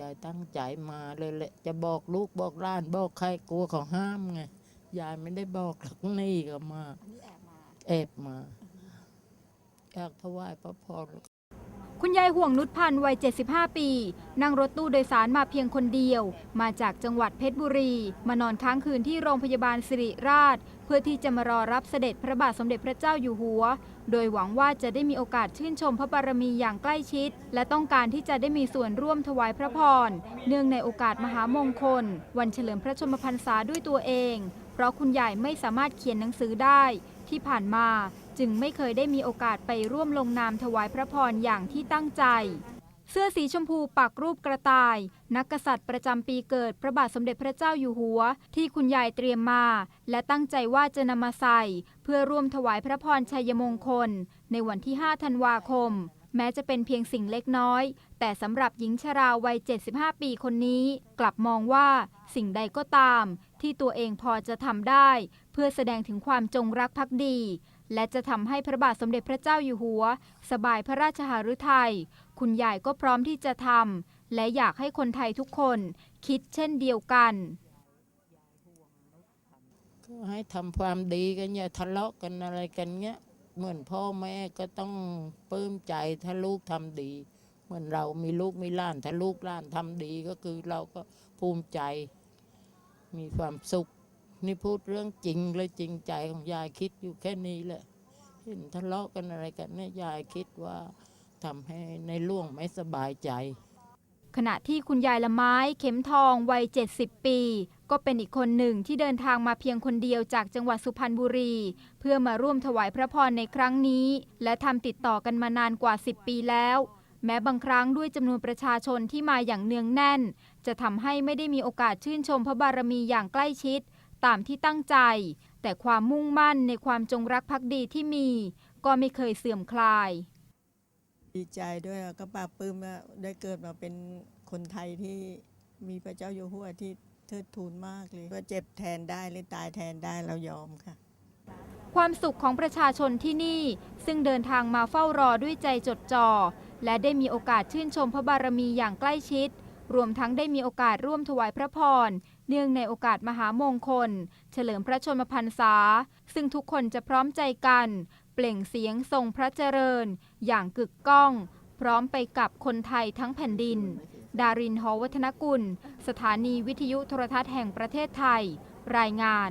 ยายตั้งใจมาเลยแหละ จะบอกลูกบอกหล้านบอกใครกลัวเขาห้ามไง ยายไม่ได้บอกหรอกนี่ก็มา อันนี้แอบมา แอบมาอยากถวายพระพร คุณยายห่วงนุชพันธ์วัย 75 ปี นั่งรถตู้โดยสารมาเพียงคนเดียว มาจากจังหวัดเพชรบุรี มานอนค้างคืนที่โรงพยาบาลสิริราช เพื่อที่จะมารอรับเสด็จพระบาทสมเด็จพระเจ้าอยู่หัว โดยหวังว่าจะได้มีโอกาสชื่นชมพระบารมีอย่างใกล้ชิด และต้องการที่จะได้มีส่วนร่วมถวายพระพร เนื่องในโอกาสมหามงคล วันเฉลิมพระชนมพรรษาด้วยตัวเอง เพราะคุณยายไม่สามารถเขียนหนังสือได้ ที่ผ่านมา จึงไม่เคยได้มีโอกาสไปร่วมลงนามถวายพระพรอย่างที่ตั้งใจ เสื้อสีชมพูปักรูปกระต่าย นักกษัตริย์ประจำปีเกิดพระบาทสมเด็จพระเจ้าอยู่หัว ที่คุณยายเตรียมมา และตั้งใจว่าจะนำมาใส่ เพื่อร่วมถวายพระพรชัยมงคล ในวันที่ 5 ธันวาคม แม้จะเป็นเพียงสิ่งเล็กน้อย แต่สำหรับหญิงชราวัย 75 ปีคนนี้ กลับมองว่าสิ่งใดก็ตาม ที่ตัวเองพอจะทำได้ เพื่อแสดงถึงความจงรักภักดี และจะทำให้พระบาทสมเด็จพระเจ้าอยู่หัว สบายพระราชหฤทัย คุณยายก็พร้อมที่จะทำ และอยากให้คนไทยทุกคนคิดเช่นเดียวกัน ก็ให้ทำความดีกันอย่าทะเลาะกันอะไรกันเงี้ย เหมือนพ่อแม่ก็ต้องปลื้มใจถ้าลูกทำดี เหมือนเรามีลูกมีล้าน ถ้าลูกล้านทำดีก็คือเราก็ภูมิใจ มีความสุข นี่พูดเรื่องจริงเลยจริงใจของยายคิดอยู่แค่นี้แหละเห็นทะเลาะกันอะไรกันเนี่ยยายคิดว่าทำให้ในล่วงไม่สบายใจ ขณะที่คุณยายละไม้เข็มทองวัย 70 ปี ก็เป็นอีกคนหนึ่งที่เดินทางมาเพียงคนเดียวจากจังหวัดสุพรรณบุรี เพื่อมาร่วมถวายพระพรในครั้งนี้ และทำติดต่อกันมานานกว่า 10 ปีแล้ว แม้บางครั้งด้วยจำนวนประชาชนที่มาอย่างเนืองแน่น จะทำให้ไม่ได้มีโอกาสชื่นชมพระบารมีอย่างใกล้ชิด ตามที่ตั้งใจ แต่ความมุ่งมั่นในความจงรักภักดีที่มี ก็ไม่เคยเสื่อมคลาย ดีใจด้วยแล้วก็ปลาบปลื้มว่าได้เกิดมาเป็นคนไทยที่มีพระเจ้าอยู่หัวที่เทิดทูนมากเลยว่าเจ็บแทนได้หรือตายแทนได้เรายอมค่ะ ความสุขของประชาชนที่นี่ ซึ่งเดินทางมาเฝ้ารอด้วยใจจดจ่อและได้มีโอกาสชื่นชมพระบารมีอย่างใกล้ชิด รวมทั้งได้มีโอกาสร่วมถวายพระพร เนื่องในโอกาสมหามงคล เฉลิมพระชนมพรรษา ซึ่งทุกคนจะพร้อมใจกัน เปล่งเสียงทรงพระเจริญ อย่างกึกก้อง พร้อมไปกับคนไทยทั้งแผ่นดิน ดารินหอวัฒนกุล สถานีวิทยุโทรทัศน์แห่งประเทศไทย รายงาน